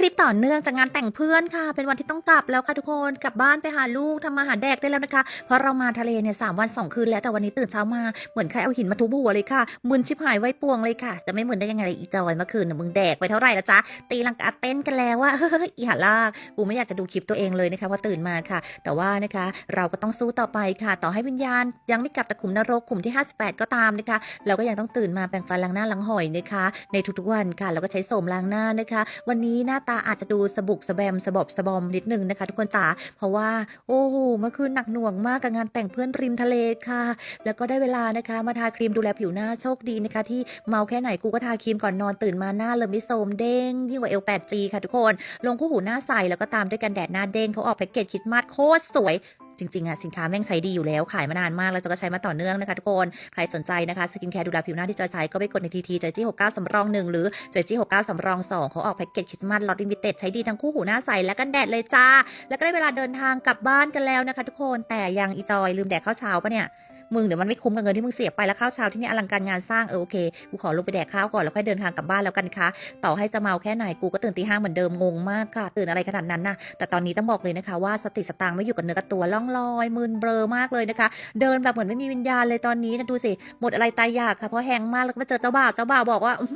คลิปต่อเนื่องจากงานแต่งเพื่อนค่ะ เป็นวันที่ต้องกลับแล้วค่ะทุกคนกลับบ้านไปหาลูกทำมาหาแดกได้แล้วนะคะ เพราะเรามาทะเลเนี่ยสามวันสองคืนแล้วแต่วันนี้ตื่นเช้ามาเหมือนใครเอาหินมาทุบหัวเลยค่ะมึนชิบหายไว้ปวงเลยค่ะ จะไม่มึนได้ยังไงอีจอยเมื่อคืนน่ะมึงแดกไปเท่าไหร่ละจ๊ะตีลังกาเต้นกันแล้วว่าเฮ้ยอีหาลากกูไม่อยากจะดูคลิปตัวเองเลยนะคะว่าตื่นมาค่ะ แต่ว่านะคะ เราก็ต้องสู้ต่อไปค่ะ ต่อให้วิญญาณ ยังไม่กลับจากขุมนรกขุมที่ 58 ก็ตามนะคะ เราก็ยังต้องตื่นมาแปรงฟันล้างหน้าล้างหอยนะคะ ในทุกๆวันค่ะ เราก็ใช้โสมล้างหน้านะคะ วันนี้หน้าตาอาจจะดูสบุกสะแบมสะบอบสะบอมนิดนึงนะคะ ทุกคนจ๋าเพราะว่า โอ้โหเมื่อคืนหนักหน่วงมากกับงานแต่งเพื่อนริมทะเลค่ะ แล้วก็ได้เวลานะคะ มาทาครีมดูแลผิวหน้าโชคดีนะคะ ที่เมาแค่ไหนกูก็ทาครีมก่อนนอนตื่นมาหน้าเลยไม่โทมเด้งยิ่งกว่า L8G ค่ะทุกคน ลงคู่หูหน้าใสแล้วก็ตามด้วยกันแดดหน้าเด้งเขาออกแพ็กเกจคริสต์มาสโคตรสวย จริงๆอะสินค้าแม่งใช้ดีอยู่แล้วขายมานานมากแล้วจะก็ใช้มาต่อเนื่องนะคะทุกคน ใครสนใจนะคะสกินแคร์ดูแลผิวหน้าที่จอยใช้ก็ไปกดในทีทีจอยจี้หกเก้าสำรองหนึ่งหรือจอยจี้หกเก้าสำรองสองเขาออกแพ็กเกจคริสต์มาสล็อตลิมิเต็ดใช้ดีทั้งคู่หูหน้าใสและกันแดดเลยจ้า แล้วก็ได้เวลาเดินทางกลับบ้านกันแล้วนะคะ ทุกคนแต่ยังอีจอยลืมแดดข้าวเช้าปะเนี่ย มึงเดี๋ยวมันไม่คุ้มกับเงินที่มึงเสียไปแล้วข้าวเช้าที่นี่อลังการงานสร้างเออโอเคกูขอลงไปแดกข้าวก่อนแล้วค่อยเดินทางกลับบ้านแล้วกันค่ะต่อให้จะเมาแค่ไหนกูก็ตื่นตีห้าเหมือนเดิมงงมากค่ะ ตื่นอะไรขนาดนั้นนะแต่ตอนนี้ต้องบอกเลยนะคะ ว่าสติสตางค์ไม่อยู่กับเนื้อกับตัวล่องลอยมึนเบลอมากเลยนะคะ เดินแบบเหมือนไม่มีวิญญาณเลยตอนนี้นะดูสิหมดอะไรตายอยากค่ะเพราะแห้งมากแล้วก็มาเจอเจ้าบ่าวเจ้าบ่าวบอกว่าอื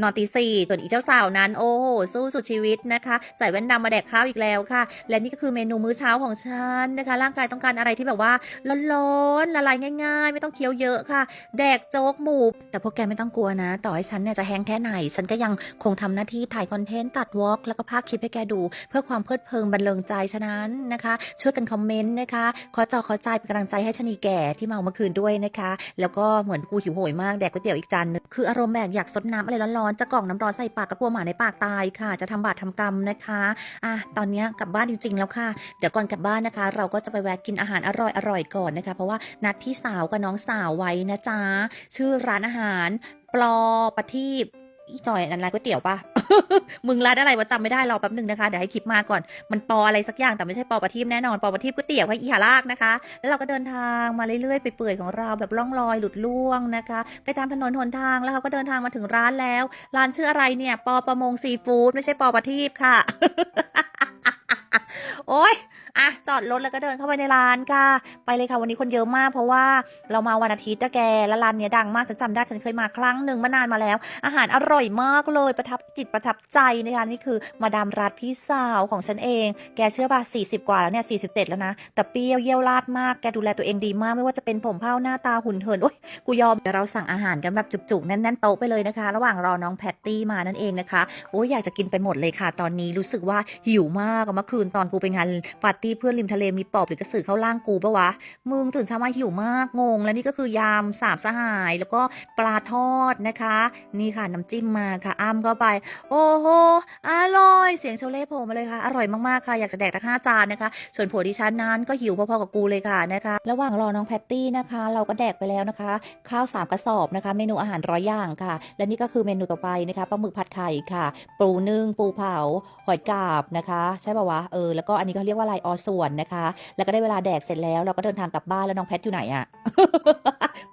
นอนตีสี่ส่วนอีเจ้าสาวนั้น โอ้โหสู้สุดชีวิตนะคะ ใส่แว่นดำมาแดกข้าวอีกแล้วค่ะ และนี่ก็คือเมนูมื้อเช้าของฉันนะคะ ร่างกายต้องการอะไรที่แบบว่าร้อนๆละลายง่าย ๆ ไม่ต้องเคี้ยวเยอะค่ะ แดกโจ๊กหมูแต่พวกแกไม่ต้องกลัวนะ ต่อให้ฉันเนี่ยจะแห้งแค่ไหน ฉันก็ยังคงทำหน้าที่ถ่ายคอนเทนต์ตัดวอล์กแล้วก็ภาคคลิปให้แกดู เพื่อความเพลิดเพลินบันเทิงใจฉะนั้นนะคะ ช่วยกันคอมเมนต์นะคะขอจอขอใจเป็นกำลังใจให้ชนีแก่ที่เมาเมื่อคืนด้วยนะคะ แล้วก็เหมือนกูหิวโหยมากแดกก๋วยเตี๋ยวอีกจานนึงคืออารมณ์แบบอยากซดน้ำอะไรร้อนๆจะกล่องน้ำร้อนใส่ปากกับกลัวหมาในปากตายค่ะ จะทำบาปทำกรรมนะคะอะตอนนี้กลับบ้านจริง ๆ แล้วค่ะ เดี๋ยวก่อนกลับบ้านนะคะ เราก็จะไปแวะกินอาหารอร่อยอร่อยก่อนนะคะ เพราะว่านัดพี่สาวกับน้องสาวไว้นะจ๊ะชื่อร้านอาหาร ปลอประทีป อีจอยอันร้านก๋วยเตี๋ยวปะมึงร้านอะไรวะจำไม่ได้รอแป๊บหนึ่งนะคะ เดี๋ยวให้คลิปมาก่อน มันปออะไรสักอย่างแต่ไม่ใช่ปอประทีปแน่นอน ปอประทีปก๋วยเตี๋ยวค่ะอีหาลากนะคะ แล้วเราก็เดินทางมาเรื่อยๆไปเปื่อยๆของเราแบบล่องลอยหลุดล่วงนะคะ ไปตามถนนหนทางแล้วเขาก็เดินทางมาถึงร้านแล้ว ร้านชื่ออะไรเนี่ย ปอประมงซีฟู้ดไม่ใช่ปอประทีปค่ะโอ้ยอะจอดรถแล้วก็เดินเข้าไปในร้านค่ะ ไปเลยค่ะวันนี้คนเยอะมาก เพราะว่าเรามาวันอาทิตย์นะแกแล้วร้านเนี้ยดังมากฉันจำได้ฉันเคยมาครั้งหนึ่งมื่อนานมาแล้ว อาหารอร่อยมากเลยประทับจิตประทับใจนะคะนี่คือมาดามรัฐพี่สาวของฉันเอง แกเชื่อป่ะ40 กว่าแล้วเนี่ย47 แล้วนะ แต่เปรี้ยวเยี่ยวราดมากแกดูแลตัวเองดีมากไม่ว่าจะเป็นผมเผ้าหน้าตาหุ่นเหินโอ้ยกูยอมเดี๋ยวเราสั่งอาหารกันแบบจุกๆแน่นๆโต๊ะไปเลยนะคะ ระหว่างรอน้องแพตตี้มานั่นเองนะคะโอ้ยอยากจะกินไปหมดเลยค่ะ ตอนนี้รู้สึกว่าหิวมากเมื่อคืนตอนกูไปงานปาร์ตี้เพื่อนริมทะเลมีปอบหรือกระสือเข้าร่างกูปะวะ มึงตื่นเช้ามาหิวมากงง แล้วนี่ก็คือยำสามสหาย แล้วก็ปลาทอดนะคะ นี่ค่ะน้ำจิ้มมาค่ะอ้ำเข้าไป โอ้โหอร่อย เสียงโชเล่โผล่มาเลยค่ะ อร่อยมากๆค่ะอยากจะแดกทั้งห้าจานนะคะ ส่วนผัวดิฉันนั้นก็หิวพอๆกับกูเลยค่ะนะคะระหว่างรอน้องแพตตี้นะคะ เราก็แดกไปแล้วนะคะ ข้าวสามกระสอบนะคะ เมนูอาหารร้อยอย่างค่ะ และนี่ก็คือเมนูต่อไปนะคะปลาหมึกผัดไข่ค่ะ ปูนึ่งปูเผาหอยกาบนะคะ ใช่ป่าวะเออแล้วก็อันนี้เขาเรียกว่าลายออส่วนนะคะ แล้วก็ได้เวลาแดกเสร็จแล้วเราก็เดินทางกลับบ้านแล้วน้องแพทอยู่ไหนอะ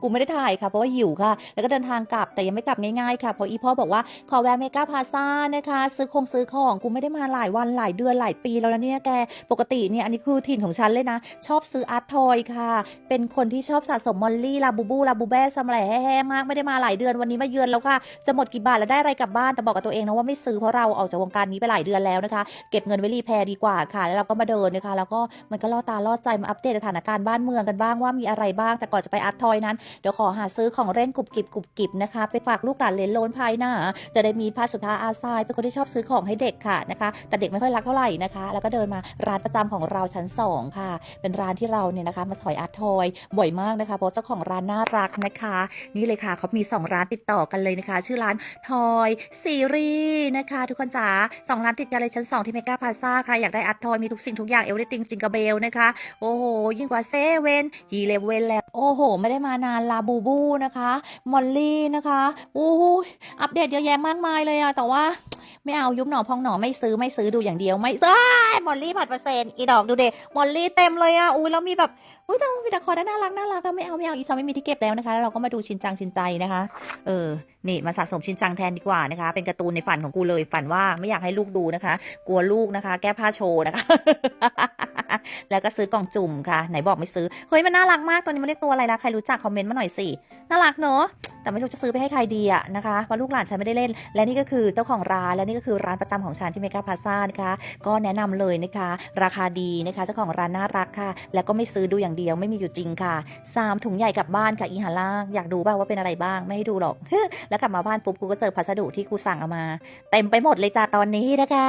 กูไม่ได้ถ่ายค่ะ เพราะว่าหิวค่ะ แล้วก็เดินทางกลับแต่ยังไม่กลับง่ายๆค่ะเพราะอีพ่อบอกว่าขอแวะเมกาพาซ่านะคะ ซื้อคงซื้อของกูไม่ได้มาหลายวันหลายเดือนหลายปีแล้วนะเนี่ยแกปกติเนี่ยอันนี้คือถิ่นของฉันเลยนะ ชอบซื้ออาร์ตทอยค่ะ เป็นคนที่ชอบสะสมมอลลี่ลาบูบูลาบูแบสมแหล่แห่ๆมากไม่ได้มาหลายเดือนวันนี้มาเยือนแล้วค่ะจะหมดกี่บาทแล้วได้อะไรกลับบ้านแต่บอกกับตัวเองนะว่าไม่ซื้อเพราะเราออกจากวงการนี้ไปหลายเดือนแล้วนะคะ เก็บเงินไว้รีแพร์ดีกว่าค่ะ แล้วเราก็มาเดินนะคะ แล้วก็มันก็ล่อตาล่อใจมาอัปเดตสถานการณ์บ้านเมืองกันบ้างว่ามีอะไรบ้างแต่ก่อนจะไปอาร์ตทอยนั้น เดี๋ยวขอหาซื้อของเล่นกรุบกริบกรุบกริบนะคะ ไปฝากลูกหลานเลนโลนภายหน้า จะได้มีพาสุธาอาทรายเป็นคนที่ชอบซื้อของให้เด็กค่ะนะคะ แต่เด็กไม่ค่อยรักเท่าไหร่นะคะ แล้วก็เดินมาร้านประจำของเราชั้น 2 ค่ะ เป็นร้านที่เราเนี่ยนะคะมาถอยอาร์ตทอยบ่อยมากนะคะเพราะเจ้าของร้านน่ารักนะคะ นี่เลยค่ะเขามี 2 ร้านติดต่อกันเลยนะคะ ชื่อร้านทอยซีรีส์นะคะ ทุกคนจ๋าสองร้านติดกันเลยชั้น 2 ที่เมกาพาซาใครอยากได้อาร์ตทอยมีทุกสิ่งทุกอย่างเอเวอร์ติงจิงกาเบลนะคะโอ้โหยิ่งกว่าเซเว่นฮีเลเวนแล้วโอ้โห ไม่ได้มานานลาบูบูนะคะ มอลลี่นะคะ อู้อัปเดตเยอะแยะมากมายเลยอะแต่ว่า ไม่เอายุบหนอพองหนอไม่ซื้อไม่ซื้อดูอย่างเดียวไม่ซื้อมอลลี่ผัดเปอร์เซ็นต์อีดอกดูเดมอลลี่เต็มเลยอะอุ้ยแล้วมีแบบอุ้ยแต่มีแต่คอได้น่ารักน่ารักก็ไม่เอาไม่เอาอีซอไม่มีที่เก็บแล้วนะคะแล้วเราก็มาดูชินจังชินใจนะคะ เออนี่มาสะสมชินจังแทนดีกว่านะคะ เป็นการ์ตูนในฝันของกูเลยฝันว่าไม่อยากให้ลูกดูนะคะ กลัวลูกนะคะ แก้ผ้าโชว์นะคะ แล้วก็ซื้อกล่องจุ่มค่ะ ไหนบอกไม่ซื้อเฮ้ยมันน่ารักมากตัวนี้มันเรียกตัวอะไรล่ะใครรู้จักคอมเมนต์มาหน่อยสิน่ารักเนอะแต่ไม่รู้จะซื้อไปให้ใครดีอะนะคะเพราะลูกหลานฉันไม่ได้เล่น และนี่ก็คือเจ้าของร้านและนี่ก็คือร้านประจำของฉันที่เมกาพาซ่านะคะ ก็แนะนำเลยนะคะ ราคาดีนะคะเจ้าของร้านน่ารักค่ะ แล้วก็ไม่ซื้อดูอย่างเดียวไม่มีอยู่จริงค่ะสามถุงใหญ่กลับบ้านค่ะอีหาล่างอยากดูบ้างว่าเป็นอะไรบ้างไม่ให้ดูหรอก แล้วกลับมาบ้านปุ๊บกูก็เจอพัสดุที่กูสั่งเอามา เต็มไปหมดเลยจ้าตอนนี้นะคะ